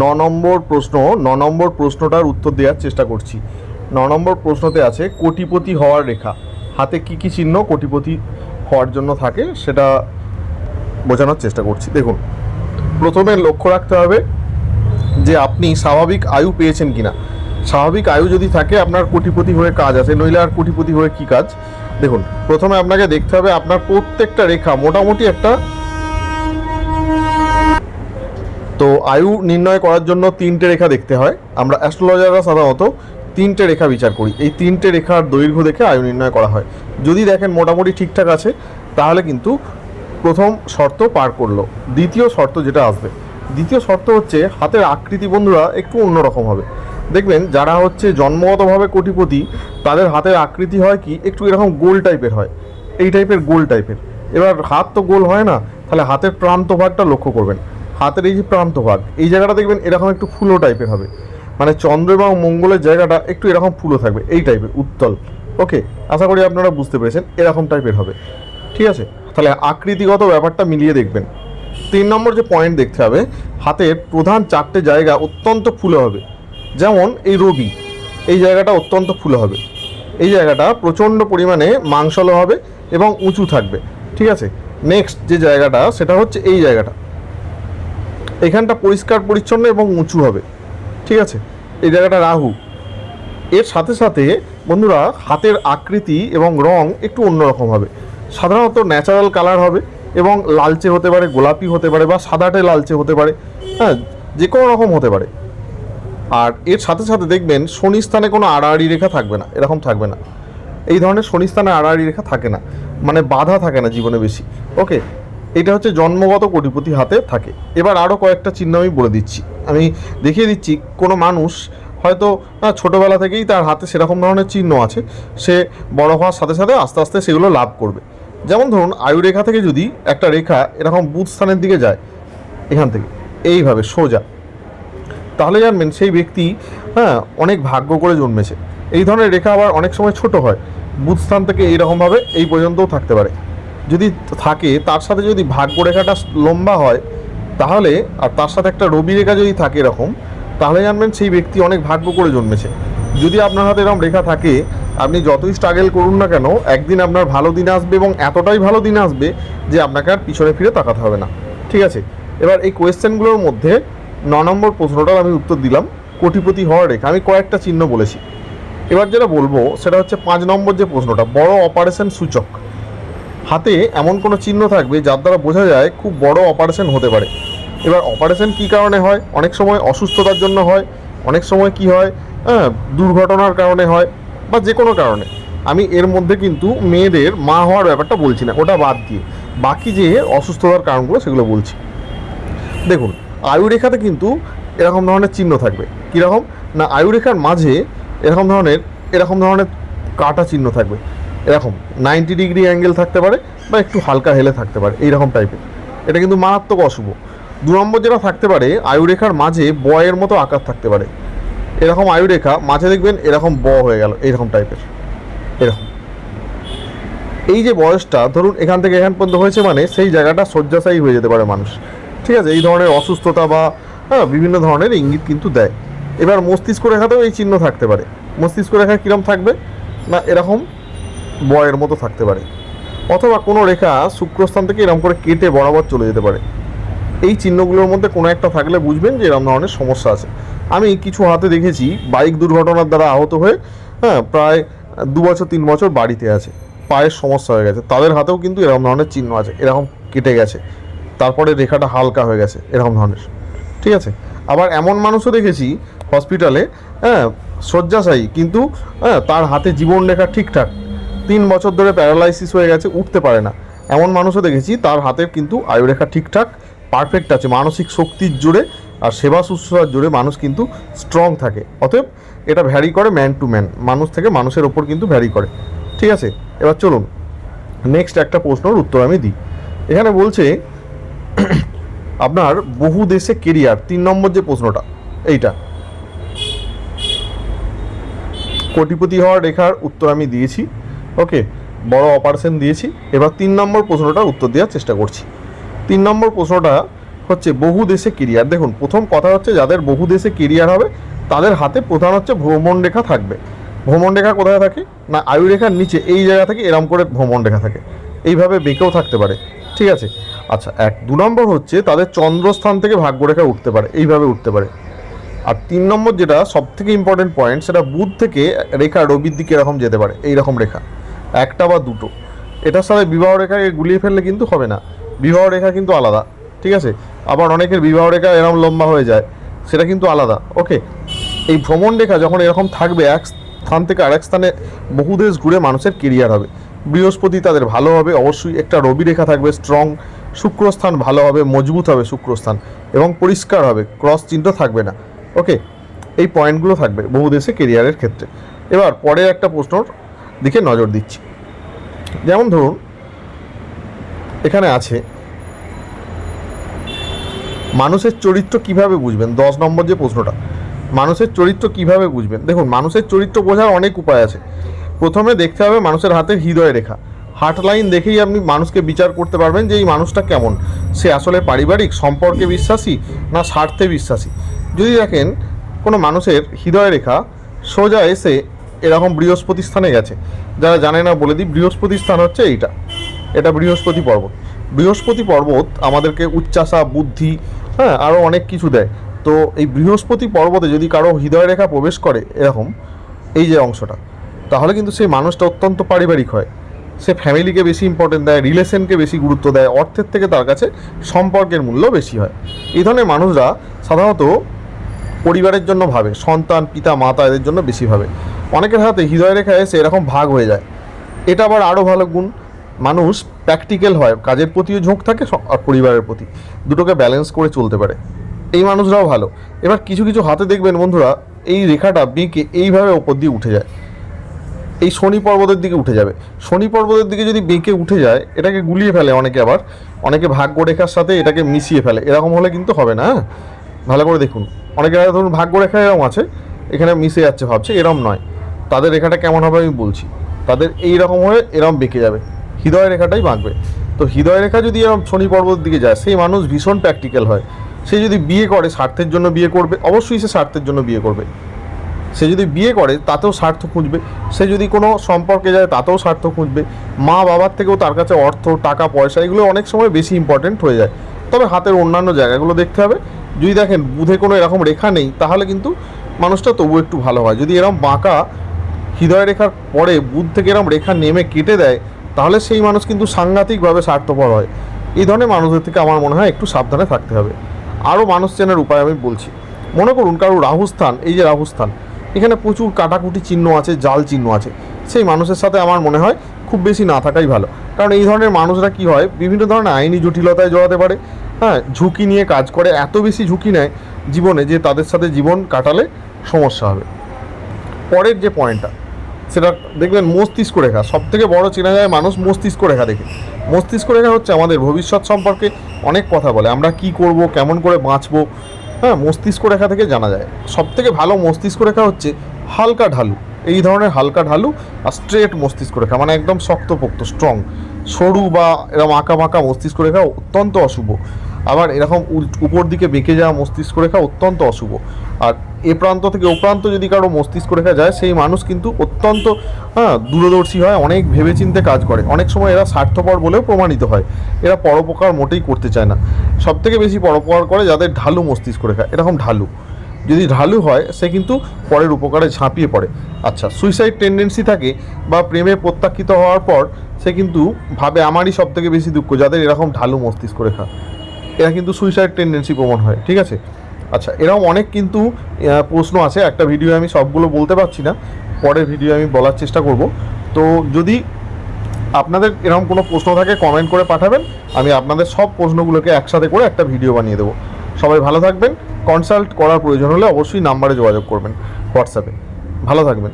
ন নম্বর প্রশ্ন, ন নম্বর প্রশ্নটার উত্তর দেওয়ার চেষ্টা করছি। ন নম্বর প্রশ্নতে আছে, কোটিপতি হওয়ার রেখা। হাতে কি কি চিহ্ন কোটিপতি হওয়ার জন্য থাকে সেটা বোঝানোর চেষ্টা করছি। দেখুন, প্রথমে লক্ষ্য রাখতে হবে যে আপনি স্বাভাবিক আয়ু পেয়েছেন কিনা। স্বাভাবিক আয়ু যদি থাকে, আপনার কোটিপতি হয়ে কাজ আছে, নইলে আর কোটিপতি হয়ে কি কাজ? দেখুন, প্রথমে আপনাকে দেখতে হবে আপনার প্রত্যেকটা রেখা, মোটামুটি একটা তো আয়ু নির্ণয় করার জন্য তিনটে রেখা দেখতে হয়। আমরা অ্যাস্ট্রোলজাররা সাধারণত তিনটে রেখা বিচার করি। এই তিনটে রেখার দৈর্ঘ্য দেখে আয়ু নির্ণয় করা হয়। যদি দেখেন মোটামুটি ঠিকঠাক আছে, তাহলে কিন্তু প্রথম শর্ত পার করল। দ্বিতীয় শর্ত যেটা আসবে। দ্বিতীয় শর্ত হচ্ছে হাতের আকৃতি বন্ধুরা একটু অন্যরকম হবে। দেখবেন যারা হচ্ছে জন্মগতভাবে কোটিপতি, তাদের হাতের আকৃতি হয় কি? একটু এরকম গোল টাইপের হয়। এই টাইপের গোল টাইপের। এবার হাত তো গোল হয় না, তাহলে হাতের প্রান্ত ভাগটা লক্ষ্য করবেন। হাতের এই যে প্রান্ত ভাগ, এই জায়গাটা দেখবেন এরকম একটু ফুলো টাইপের হবে। মানে চন্দ্র এবং মঙ্গলের জায়গাটা একটু এরকম ফুলো থাকবে, এই টাইপের উত্তল। ওকে আশা করি আপনারা বুঝতে পেরেছেন, এরকম টাইপের হবে। ঠিক আছে? তাহলে আকৃতিগত ব্যাপারটা মিলিয়ে দেখবেন। তিন নম্বর যে পয়েন্ট দেখতে হবে, হাতের প্রধান চারটে জায়গা অত্যন্ত ফুলে হবে। যেমন এই রবি, এই জায়গাটা অত্যন্ত ফুলে হবে। এই জায়গাটা প্রচণ্ড পরিমাণে মাংসল হবে এবং উঁচু থাকবে। ঠিক আছে? নেক্সট যে জায়গাটা, সেটা হচ্ছে এই জায়গাটা। এখানটা পরিষ্কার, পরিচ্ছন্ন এবং উঁচু হবে। ঠিক আছে? এই জায়গাটা রাহু। এর সাথে সাথে, বন্ধুরা, হাতের আকৃতি এবং রং একটু অন্যরকম হবে। সাধারণত ন্যাচারাল কালার হবে এবং লালচে হতে পারে, গোলাপি হতে পারে বা সাদাটে লালচে হতে পারে। হ্যাঁ যে কোনো রকম হতে পারে। আর এর সাথে সাথে দেখবেন, শনি স্থানে কোনো আড়াআড়ি রেখা থাকবে না, এরকম থাকবে না। এই ধরনের শনি স্থানে আড়াআড়ি রেখা থাকে না। মানে বাধা থাকে না জীবনে বেশি। ওকে এটা হচ্ছে জন্মগত কোটিপতি হাতে থাকে। এবার আরও কয়েকটা চিহ্ন আমি বলে দিচ্ছি। আমি দেখিয়ে দিচ্ছি, কোনো মানুষ হয়তো ছোটবেলা থেকেই তার হাতে সেরকম ধরনের চিহ্ন আছে। সে বড় হওয়ার সাথে সাথে আস্তে আস্তে সেগুলো লাভ করবে। যেমন ধরুন আয়ু রেখা থেকে যদি একটা রেখা এরকম বুধ স্থানের দিকে যায়, এখান থেকে, এইভাবে, সোজা। তাহলে জানবেন, সেই ব্যক্তি হ্যাঁ অনেক ভাগ্য করে জন্মেছে। এই ধরনের রেখা আবার অনেক সময় ছোট হয়। বুধ স্থান থেকে এইরকমভাবে এই পর্যন্তও থাকতে পারে। যদি থাকে, তার সাথে যদি ভাগ্য রেখাটা লম্বা হয়, তাহলে, আর তার সাথে একটা রবি রেখা যদি থাকে এরকম, তাহলে জানবেন সেই ব্যক্তি অনেক ভাগ্য করে জন্মেছে। যদি আপনার হাতে এরকম রেখা থাকে, আপনি যতই স্ট্রাগল করুন না কেন, একদিন আপনার ভালো দিন আসবে এবং এতটাই ভালো দিন আসবে যে আপনাকে আর পিছনে ফিরে তাকাতে হবে না। ঠিক আছে? এবার এই কোয়েশ্চেনগুলোর মধ্যে ন নম্বর প্রশ্নটার আমি উত্তর দিলাম, কোটিপতি হওয়ার রেখা। আমি কয়েকটা চিহ্ন বলেছি। এবার যেটা বলব, সেটা হচ্ছে পাঁচ নম্বর যে প্রশ্নটা, বড় অপারেশন সূচক। হাতে এমন কোনো চিহ্ন থাকবে যার দ্বারা বোঝা যায় খুব বড় অপারেশন হতে পারে। এবার অপারেশন কী কারণে হয়? অনেক সময় অসুস্থতার জন্য হয়, অনেক সময় কি হয়? হ্যাঁ দুর্ঘটনার কারণে হয় বা যে কোনো কারণে। আমি এর মধ্যে কিন্তু মেয়েদের মা হওয়ার ব্যাপারটা বলছি না, ওটা বাদ দিয়ে। বাকি যে অসুস্থতার কারণগুলো সেগুলো বলছি। দেখুন, আয়ুরেখাতে কিন্তু এরকম ধরনের চিহ্ন থাকবে। কীরকম? না, আয়ুরেখার মাঝে এরকম ধরনের এরকম ধরনের কাটা চিহ্ন থাকবে। এরকম নাইনটি ডিগ্রি অ্যাঙ্গেল থাকতে পারে বা একটু হালকা হেলে থাকতে পারে, এইরকম টাইপের এটা কিন্তু মারাত্মক অশুভ। দু নম্বর যেটা থাকতে পারে, আয়ুরেখার মাঝে বয়ের মতো আকার থাকতে পারে। এরকম আয়ুরেখা, মাঝে দেখবেন এরকম ব হয়ে গেল এরকম টাইপের এরকম। এই যে বয়সটা, ধরুন এখান থেকে এখান পর্যন্ত হয়েছে মানে সেই জায়গাটা শয্যাশায়ী হয়ে যেতে পারে মানুষ। ঠিক আছে, এই ধরনের অসুস্থতা বা হ্যাঁ বিভিন্ন ধরনের ইঙ্গিত কিন্তু দেয়। এবার মস্তিষ্ক রেখাতেও এই চিহ্ন থাকতে পারে। মস্তিষ্ক রেখা কীরকম থাকবে? না, এরকম বয়ের মতো থাকতে পারে। অথবা কোনো রেখা শুক্রস্থান থেকে এরকম করে কেটে বরাবর চলে যেতে পারে। এই চিহ্নগুলোর মধ্যে কোনো একটা থাকলে বুঝবেন যে এরকম ধরনের সমস্যা আছে। আমি কিছু হাতে দেখেছি বাইক দুর্ঘটনার দ্বারা আহত হয়ে হ্যাঁ প্রায় দু বছর, তিন বছর বাড়িতে আছে। পায়ের সমস্যা হয়ে গেছে। তাদের হাতেও কিন্তু এরকম ধরনের চিহ্ন আছে। এরকম কেটে গেছে। তারপরে রেখাটা হালকা হয়ে গেছে এরকম ধরনের। ঠিক আছে? আবার এমন মানুষও দেখেছি হসপিটালে হ্যাঁ শয্যাশায়ী, কিন্তু হ্যাঁ তার হাতে জীবন রেখা ঠিকঠাক। তিন বছর ধরে প্যারালাইসিস হয়ে গেছে, উঠতে পারে না। এমন মানুষও দেখেছি, তার হাতের কিন্তু আয়ুরেখা ঠিকঠাক পারফেক্ট আছে, মানসিক শক্তির জোরে আর সেবা শুশ্রূষার জোরে মানুষ কিন্তু স্ট্রং থাকে। অতএব এটা ভ্যারি করে ম্যান টু ম্যান মানুষ থেকে মানুষের ওপর কিন্তু ভ্যারি করে। ঠিক আছে? এবার চলুন নেক্সট একটা প্রশ্নের উত্তর আমি দিই। এখানে বলছে, আপনার বহু দেশে কেরিয়ার তিন নম্বর যে প্রশ্নটা, এইটা। কোটিপতি হওয়ার রেখার উত্তর আমি দিয়েছি। ওকে, বড় অপারেশন দিয়েছি। এবার তিন নম্বর প্রশ্নটার উত্তর দেওয়ার চেষ্টা করছি। তিন নম্বর প্রশ্নটা হচ্ছে, বহু দেশে কেরিয়ার দেখুন, প্রথম কথা হচ্ছে যাদের বহু দেশে কেরিয়ার হবে, তাদের হাতে প্রধান হচ্ছে ভ্রমণ রেখা থাকবে। ভ্রমণ রেখা কোথায় থাকে? না, আয়ু রেখার নিচে, এই জায়গা থেকে এরম করে ভ্রমণ রেখা থাকে। এইভাবে বেঁকেও থাকতে পারে। ঠিক আছে? আচ্ছা এক, দু নম্বর হচ্ছে, তাদের চন্দ্রস্থান থেকে ভাগ্যরেখা উঠতে পারে, এইভাবে উঠতে পারে। আর তিন নম্বর যেটা সব থেকে ইম্পর্টেন্ট পয়েন্ট সেটা বুধ থেকে রেখা রবির দিকে এরকম যেতে পারে, এইরকম রেখা। একটা বা দুটো। এটার সাথে বিবাহ রেখাকে গুলিয়ে ফেললে কিন্তু হবে না। বিবাহ রেখা কিন্তু আলাদা, ঠিক আছে? আবার অনেকের বিবাহ রেখা এরকম লম্বা হয়ে যায়, সেটা কিন্তু আলাদা। ওকে এই ভ্রমণ রেখা যখন এরকম থাকবে, এক স্থান থেকে আরেক স্থানে বহু দেশ ঘুরে মানুষের কেরিয়ার হবে। বৃহস্পতি তাদের ভালো হবে, অবশ্যই একটা রবি রেখা থাকবে স্ট্রং শুক্রস্থান ভালো হবে, মজবুত হবে শুক্রস্থান, এবং পরিষ্কার হবে ক্রস চিহ্ন থাকবে না। ওকে এই পয়েন্টগুলো থাকবে বহু দেশে কেরিয়ারের ক্ষেত্রে। এবার পরের একটা প্রশ্নর দিকে নজর দিচ্ছি। যেমন ধরুন, এখানে আছে, মানুষের চরিত্র কীভাবে বুঝবেন? দশ নম্বর যে প্রশ্নটা, মানুষের চরিত্র কীভাবে বুঝবেন? দেখুন, মানুষের চরিত্র বোঝার অনেক উপায় আছে। প্রথমে দেখতে হবে মানুষের হাতের হৃদয় রেখা। হার্ট লাইন দেখেই আপনি মানুষকে বিচার করতে পারবেন যে এই মানুষটা কেমন। সে আসলে পারিবারিক, সম্পর্কে বিশ্বাসী না স্বার্থে বিশ্বাসী? যদি দেখেন, কোনো মানুষের হৃদয় রেখা সোজা এসে এরকম বৃহস্পতি স্থানে গেছে। যারা জানে না বলে দিই, বৃহস্পতি স্থান হচ্ছে এইটা। এটা বৃহস্পতি পর্বত। বৃহস্পতি পর্বত আমাদেরকে উচ্চাসা বুদ্ধি হ্যাঁ আরও অনেক কিছু দেয়। তো এই বৃহস্পতি পর্বতে যদি কারও হৃদয় রেখা প্রবেশ করে এরকম, এই যে অংশটা, তাহলে কিন্তু সেই মানুষটা অত্যন্ত পারিবারিক হয়। সে ফ্যামিলিকে বেশি ইম্পর্টেন্ট দেয়, রিলেশনকে বেশি গুরুত্ব দেয়, অর্থের থেকে তার কাছে সম্পর্কের মূল্য বেশি হয়। এই ধরনের মানুষরা সাধারণত পরিবারের জন্য ভাবে, সন্তান, পিতা, মাতা এদের জন্য বেশি ভাবে। অনেকের হাতে হৃদয় রেখা এসে এরকম ভাগ হয়ে যায়। এটা আবার আরও ভালো গুণ, মানুষ প্র্যাকটিক্যাল হয়, কাজের প্রতিও ঝোঁক থাকে আর পরিবারের প্রতি। দুটোকে ব্যালেন্স করে চলতে পারে। এই মানুষরাও ভালো। এবার কিছু কিছু হাতে দেখবেন বন্ধুরা, এই রেখাটা বেঁকে এইভাবে ওপর দিয়ে উঠে যায়। এই শনি পর্বতের দিকে উঠে যাবে। শনি পর্বতের দিকে যদি বেঁকে উঠে যায়, এটাকে গুলিয়ে ফেলে অনেকে আবার। অনেকে ভাগ্যরেখার সাথে এটাকে মিশিয়ে ফেলে। এরকম হলে কিন্তু হবে না হ্যাঁ? ভালো করে দেখুন। অনেকে ধরুন ভাগ্যরেখা এরকম আছে। এখানে মিশে যাচ্ছে, ভাবছে এরম নয়। তাদের রেখাটা কেমন হবে আমি বলছি। তাদের এই রকম হয়ে এরম বেঁকে যাবে। হৃদয় রেখাটাই বাঁকবে। তো হৃদয় রেখা যদি এরকম শনি পর্বতের দিকে যায়, সেই মানুষ ভীষণ প্র্যাকটিক্যাল হয়। সে যদি বিয়ে করে, স্বার্থের জন্য বিয়ে করবে, অবশ্যই সে স্বার্থের জন্য বিয়ে করবে। সে যদি বিয়ে করে, তাতেও স্বার্থ খুঁজবে। সে যদি কোনো সম্পর্কে যায়, তাতেও স্বার্থ খুঁজবে। মা বাবার থেকেও তার কাছে অর্থ, টাকা, পয়সা, এগুলো অনেক সময় বেশি ইম্পর্টেন্ট হয়ে যায়। তবে হাতের অন্যান্য জায়গাগুলো দেখতে হবে। যদি দেখেন বুধে কোনো এরকম রেখা নেই, তাহলে কিন্তু মানুষটা তবু একটু ভালো হয়। যদি এরকম বাঁকা হৃদয় রেখার পরে বুধ থেকে এরকম রেখা নেমে কেটে দেয়, তাহলে সেই মানুষ কিন্তু সাংঘাতিকভাবে স্বার্থপর হয়। এই ধরনের মানুষদের থেকে আমার মনে হয় একটু সাবধানে থাকতে হবে। আরও মানুষ চেনার উপায় আমি বলছি। মনে করুন কারও রাহুস্থান, এই যে রাহুস্থান, এখানে প্রচুর কাটাকুটি চিহ্ন আছে, জাল চিহ্ন আছে। সেই মানুষের সাথে আমার মনে হয় খুব বেশি না থাকাই ভালো। কারণ এই ধরনের মানুষরা কি হয়, বিভিন্ন ধরনের আইনি জটিলতায় জড়াতে পারে। হ্যাঁ ঝুঁকি নিয়ে কাজ করে, এত বেশি ঝুঁকি নেয় জীবনে যে তাদের সাথে জীবন কাটালে সমস্যা হবে। পরের যে পয়েন্টটা সেটা দেখবেন মস্তিষ্ক রেখা সব থেকে বড় চেনা যায় মানুষ মস্তিষ্ক রেখা দেখে। মস্তিষ্ক রেখা হচ্ছে আমাদের ভবিষ্যৎ সম্পর্কে অনেক কথা বলে, আমরা কি করব, কেমন করে বাঁচবো হ্যাঁ মস্তিষ্ক রেখা থেকে জানা যায়। সব থেকে ভালো মস্তিষ্ক রেখা হচ্ছে হালকা ঢালু, এই ধরনের হালকা ঢালু আর স্ট্রেট মস্তিষ্ক রেখা মানে একদম শক্তপোক্ত স্ট্রং সরু বা এরকম আঁকা বাঁকা মস্তিষ্ক রেখা অত্যন্ত অশুভ। আবার এরকম উপর দিকে বেঁকে যাওয়া মস্তিষ্ক রেখা অত্যন্ত অশুভ। আর এ প্রান্ত থেকে ও প্রান্ত যদি কারও মস্তিষ্ক রেখা যায়, সেই মানুষ কিন্তু অত্যন্ত হ্যাঁ দূরদর্শী হয়, অনেক ভেবেচিন্তে কাজ করে। অনেক সময় এরা স্বার্থপর বলেও প্রমাণিত হয়। এরা পরোপকার মোটেই করতে চায় না। সব থেকে বেশি পরোপকার করে যাদের ঢালু মস্তিষ্ক রেখা। এরকম ঢালু। যদি ঢালু হয়, সে কিন্তু পরের উপকারে ঝাঁপিয়ে পড়ে। আচ্ছা সুইসাইড টেন্ডেন্সি থাকে বা প্রেমে প্রত্যাখ্যিত হওয়ার পর, সে কিন্তু ভাবে আমারই সব থেকে বেশি দুঃখ, যাদের এরকম ঢালু মস্তিষ্ক রেখা। এরা কিন্তু সুইসাইড টেন্ডেন্সি প্রমাণ হয়, ঠিক আছে? আচ্ছা এরকম অনেক কিন্তু প্রশ্ন আছে, একটা ভিডিও আমি সবগুলো বলতে পারছি না, পরের ভিডিও আমি বলার চেষ্টা করব। তো যদি আপনাদের এরকম কোনো প্রশ্ন থাকে কমেন্ট করে পাঠাবেন, আমি আপনাদের সব প্রশ্নগুলোকে একসাথে করে একটা ভিডিও বানিয়ে দেবো। সবাই ভালো থাকবেন কনসাল্ট করার প্রয়োজন হলে অবশ্যই নাম্বারে যোগাযোগ করবেন হোয়াটসঅ্যাপে ভালো থাকবেন।